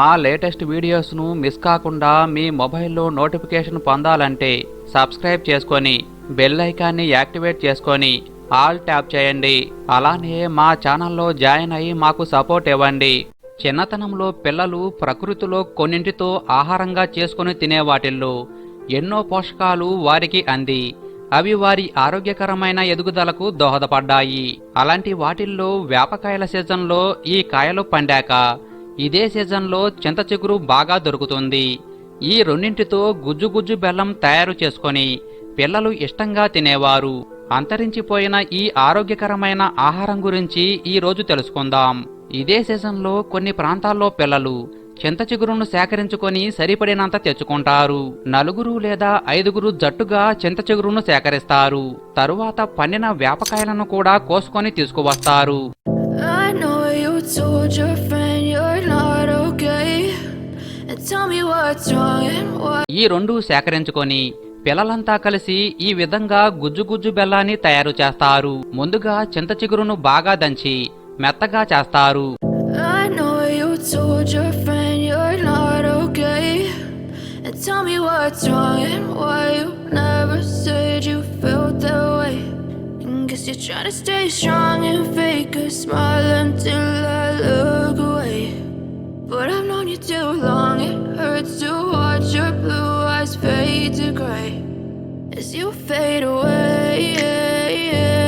మా latest వీడియోస్ను miss కాకుండా మీ మొబైల్లో నోటిఫికేషన్ పొందాలంటే సబ్స్క్రైబ్ చేసుకొని బెల్ ఐకాన్ని యాక్టివేట్ చేసుకొని ఆల్ ట్యాప్ చేయండి. అలానే మా ఛానల్లో జాయిన్ అయ్యి మాకు సపోర్ట్ ఇవ్వండి. చిన్నతనంలో పిల్లలు ప్రకృతిలో కొన్నింటితో ఆహారంగా చేసుకుని తినే వాటిల్లో ఎన్నో పోషకాలు వారికి అంది. అవి వారి ఆరోగ్యకరమైన ఎదుగుదలకు దోహదపడ్డాయి. అలాంటి వాటిల్లో వేపకాయల సీజన్లో ఈ కాయలు పండాక ఇదే సీజన్లో చింత చిగురు బాగా దొరుకుతుంది. ఈ రెండింటితో గుజ్జు గుజ్జు బెల్లం తయారు చేసుకొని పిల్లలు ఇష్టంగా తినేవారు. అంతరించిపోయిన ఈ ఆరోగ్యకరమైన ఆహారం గురించి ఈరోజు తెలుసుకుందాం. ఇదే సీజన్లో కొన్ని ప్రాంతాల్లో పిల్లలు చింత చిగురును సేకరించుకొని సరిపడినంత తెచ్చుకుంటారు. నలుగురు లేదా ఐదుగురు జట్టుగా చింత చిగురును సేకరిస్తారు. తరువాత పండిన వేపకాయలను కూడా కోసుకొని తీసుకువస్తారు. ఈ రెండు సేకరించుకొని పిల్లలంతా కలిసి ఈ విధంగా గుజ్జు గుజ్జు బెల్లాన్ని తయారు చేస్తారు. ముందుగా చింత చిగురును బాగా దంచి మెత్తగా చేస్తారు. You're trying to stay strong and fake a.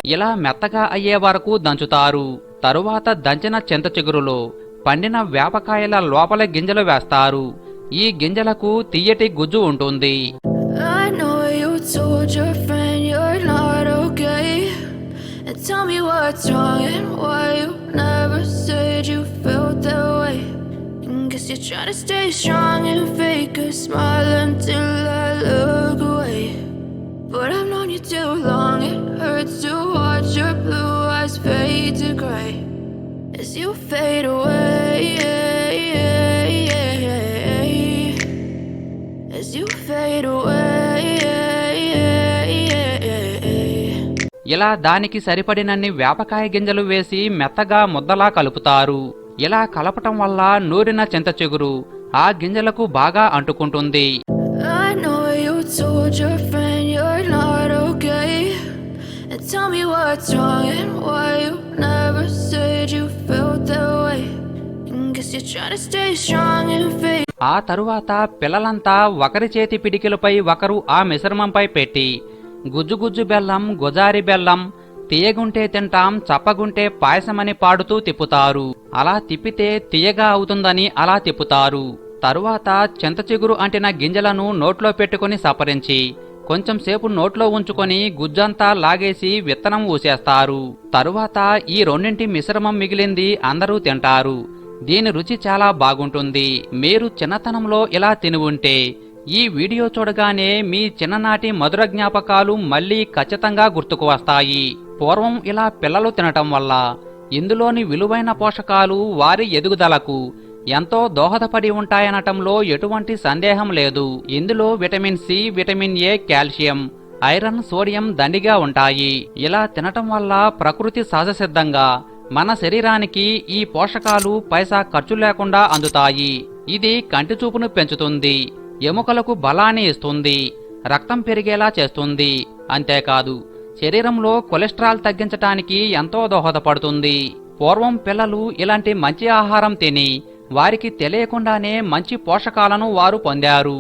ఇలా మెత్తగా అయ్యే వరకు దంచుతారు. తరువాత దంచిన చింత చిగురులో పండిన వేపకాయల లోపల గింజలు వేస్తారు. ఈ గింజలకు తీయటి గుజ్జు ఉంటుంది. But I've known you too long, it hurts to watch your blue eyes fade to gray as you fade away. As you fade away. ఇలా దానికి సరిపడినన్ని వేపకాయ గింజలు వేసి మెత్తగా ముద్దలా కలుపుతారు ఇలా కలపటం వల్ల నూరిన చింత చిగురు ఆ గింజలకు బాగా అంటుకుంటుంది I know you told your tell me what's wrong and why you never said you felt that way. And guess you're trying to stay strong and fake. ఆ తరువాత పిల్లలంతా ఒకరి చేతి పిడికిలపై ఒకరు ఆ మిశ్రమంపై పెట్టి గుజ్జు గుజ్జు బెల్లం గుజారి బెల్లం తీయగుంటే తింటాం చప్పగుంటే పాయసమని పాడుతూ తిప్పుతారు అలా తిప్పితే తీయగా అవుతుందని అలా తిప్పుతారు తరువాత చింత చిగురు అంటిన గింజలను నోట్లో పెట్టుకుని సపరించి కొంచెం సేపు నోట్లో ఉంచుకొని గుజ్జంతా లాగేసి విత్తనం ఊసేస్తారు. తరువాత ఈ రెండింటి మిశ్రమం మిగిలింది అందరూ తింటారు. దీని రుచి చాలా బాగుంటుంది. మీరు చిన్నతనంలో ఇలా తిని ఉంటే ఈ వీడియో చూడగానే మీ చిన్ననాటి మధుర జ్ఞాపకాలు మళ్ళీ ఖచ్చితంగా గుర్తుకు వస్తాయి. పూర్వం ఇలా పిల్లలు తినటం వల్ల ఇందులోని విలువైన పోషకాలు వారి ఎదుగుదలకు ఎంతో దోహదపడి ఉంటాయనటంలో ఎటువంటి సందేహం లేదు. ఇందులో vitamin C vitamin A calcium iron sodium దండిగా ఉంటాయి. ఇలా తినటం వల్ల ప్రకృతి సహజసిద్ధంగా మన శరీరానికి ఈ పోషకాలు పైసా ఖర్చు లేకుండా అందుతాయి. ఇది కంటి చూపును పెంచుతుంది ఎముకలకు బలాన్ని ఇస్తుంది రక్తం పెరిగేలా చేస్తుంది. అంతేకాదు శరీరంలో కొలెస్ట్రాల్ తగ్గించటానికి ఎంతో దోహదపడుతుంది. పూర్వం పిల్లలు ఇలాంటి మంచి ఆహారం తిని వారికి తెలియకుండానే మంచి పోషకాలను వారు పొందారు.